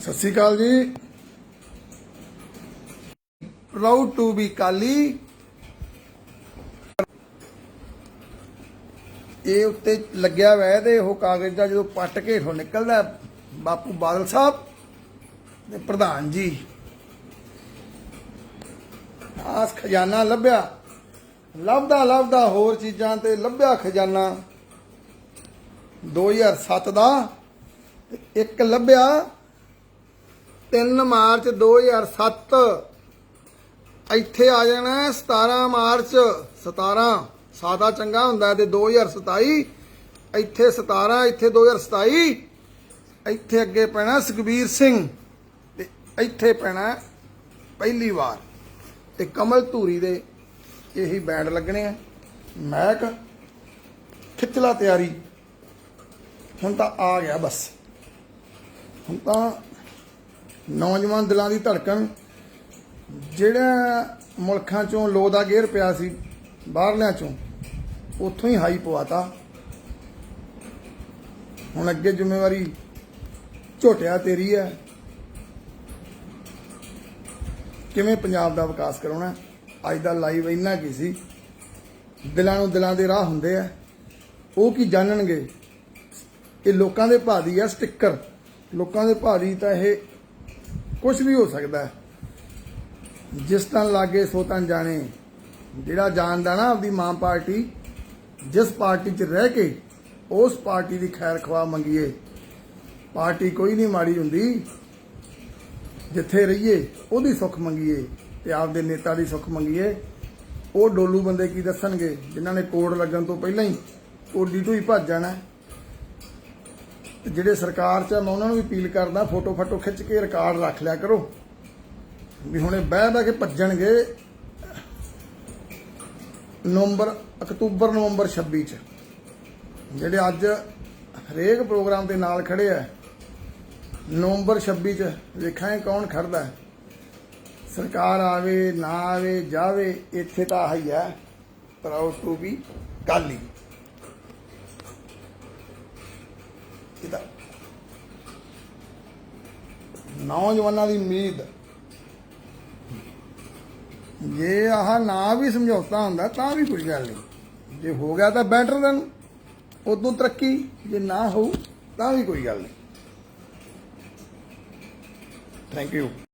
ਸਤਿ ਸ਼੍ਰੀ ਅਕਾਲ ਜੀ। Proud to be Kali. ਇਹ ਉੱਤੇ ਲੱਗਿਆ ਹੋਇਆ ਤੇ ਉਹ ਕਾਗਜ਼ ਦਾ ਜਦੋਂ ਪੱਟ ਕੇ ਹੇਠੋਂ ਨਿਕਲਦਾ ਬਾਪੂ ਬਾਦਲ ਸਾਹਿਬ ਤੇ ਪ੍ਰਧਾਨ ਜੀ। ਆਸ ਖਜ਼ਾਨਾ ਲੱਭਿਆ। ਲੱਭਦਾ ਲੱਭਦਾ ਹੋਰ ਚੀਜ਼ਾਂ ਤੇ ਲੱਭਿਆ ਖਜ਼ਾਨਾ। 2007 ਦਾ ਇੱਕ ਲੱਭਿਆ 3 ਮਾਰਚ 2007 ਇੱਥੇ ਆ ਜਾਣਾ ਹੈ 17 ਮਾਰਚ। 17 ਸਾਦਾ ਚੰਗਾ ਹੁੰਦਾ ਤੇ 2027 ਇੱਥੇ 17 ਇੱਥੇ 2027 ਇੱਥੇ ਅੱਗੇ ਪੈਣਾ ਸੁਖਬੀਰ ਸਿੰਘ ਤੇ ਇੱਥੇ ਪੈਣਾ ਪਹਿਲੀ ਵਾਰ। ਤੇ ਕਮਲ ਧੂਰੀ ਦੇ ਇਹੀ ਬੈਂਡ ਲੱਗਣੇ ਆ। ਮਹਿਕ ਖਿੱਚਲਾ ਤਿਆਰੀ। ਹੁਣ ਤਾਂ ਆ ਗਿਆ ਬਸ। ਹੁਣ ਤਾਂ ਨੌਜਵਾਨ ਦਿਲਾਂ ਦੀ ਧੜਕਣ ਜਿਹੜਾ ਮੁਲਕਾਂ ਚੋਂ ਲੋ ਦਾ ਗੇਰ ਪਿਆ ਸੀ, ਬਾਹਰਲਿਆਂ ਚੋਂ, ਉੱਥੋਂ ਹੀ ਹਾਈ ਪਵਾਤਾ। ਹੁਣ ਅੱਗੇ ਜ਼ਿੰਮੇਵਾਰੀ ਝੋਟਿਆ ਤੇਰੀ ਹੈ ਕਿਵੇਂ ਪੰਜਾਬ ਦਾ ਵਿਕਾਸ ਕਰਾਉਣਾ? ਅੱਜ ਦਾ ਲਾਈਵ ਇੰਨਾ ਕੀ ਸੀ। ਦਿਲਾਂ ਨੂੰ ਦਿਲਾਂ ਦੇ ਰਾਹ ਹੁੰਦੇ ਆ ਉਹ ਕੀ ਜਾਣਨਗੇ? ਇਹ ਲੋਕਾਂ ਦੇ ਭਾਅ ਦੀ ਆ ਸਟicker ਲੋਕਾਂ ਦੇ ਭਾਅ ਦੀ ਤਾਂ ਇਹ ਕੁਝ ਵੀ ਹੋ ਸਕਦਾ ਹੈ। ਜਿਸ ਤਨ ਲਾਗੇ ਸੋ ਤਨ ਜਾਣੇ, ਜਿਹੜਾ ਜਾਣਦਾ ਨਾ ਆਪਦੀ ਮਾਂ ਪਾਰਟੀ, ਜਿਸ ਪਾਰਟੀ 'ਚ ਰਹਿ ਕੇ ਉਸ ਪਾਰਟੀ ਦੀ ਖੈਰ ਖਵਾ ਮੰਗੀਏ। ਪਾਰਟੀ ਕੋਈ ਨਹੀਂ ਮਾੜੀ ਹੁੰਦੀ। ਜਿੱਥੇ ਰਹੀਏ, ਉਹਦੀ ਸੁੱਖ ਮੰਗੀਏ ਤੇ ਆਪਦੇ ਨੇਤਾ ਦੀ ਸੁੱਖ ਮੰਗੀਏ। ਉਹ ਡੋਲੂ ਬੰਦੇ ਕੀ ਦੱਸਣਗੇ? ਜਿਨ੍ਹਾਂ ਨੇ ਕੋਡ ਲੱਗਣ ਤੋਂ ਪਹਿਲਾਂ ਹੀ ਕੋਡੀ ਤੋਂ ਹੀ ਭੱਜ ਜਾਣਾ। ਤੇ ਜਿਹੜੇ ਸਰਕਾਰ 'ਚ ਆ, ਮੈਂ ਉਹਨਾਂ ਨੂੰ ਵੀ ਅਪੀਲ ਕਰਦਾ ਫੋਟੋ ਫੋਟੋ ਖਿੱਚ ਕੇ ਰਿਕਾਰਡ ਰੱਖ ਲਿਆ ਕਰੋ। ਵੀ ਹੁਣੇ ਬਹਿ ਬਹਿ ਕੇ ਭੱਜਣਗੇ ਨਵੰਬਰ ਅਕਤੂਬਰ ਨਵੰਬਰ 26 ਚ। ਜਿਹੜੇ ਅੱਜ ਹਰੇਕ ਪ੍ਰੋਗਰਾਮ ਦੇ ਨਾਲ ਖੜੇ ਆ ਨਵੰਬਰ 26 ਚ ਵੇਖਾਂਗੇ ਕੌਣ ਖੜਦਾ ਸਰਕਾਰ ਆਵੇ ਨਾ ਆਵੇ ਜਾਵੇ ਇੱਥੇ ਤਾਂ ਆਹ ਹੀ ਹੈ ਪ੍ਰਾਊਡ ਟੂ ਬੀ ਕਾਲੀ ਇਹਦਾ ਨੌਜਵਾਨਾਂ ਦੀ ਉਮੀਦ। ਜੇ ਆਹ ਨਾ ਵੀ ਸਮਝੌਤਾ ਹੁੰਦਾ, ਤਾਂ ਵੀ ਕੋਈ ਗੱਲ ਨਹੀਂ। ਜੇ ਹੋ ਗਿਆ ਤਾਂ ਬੈਟਰ ਦਨ ਉਦੋਂ ਤਰੱਕੀ, ਜੇ ਨਾ ਹੋਊ, ਤਾਂ ਵੀ ਕੋਈ ਗੱਲ ਨਹੀਂ। Thank you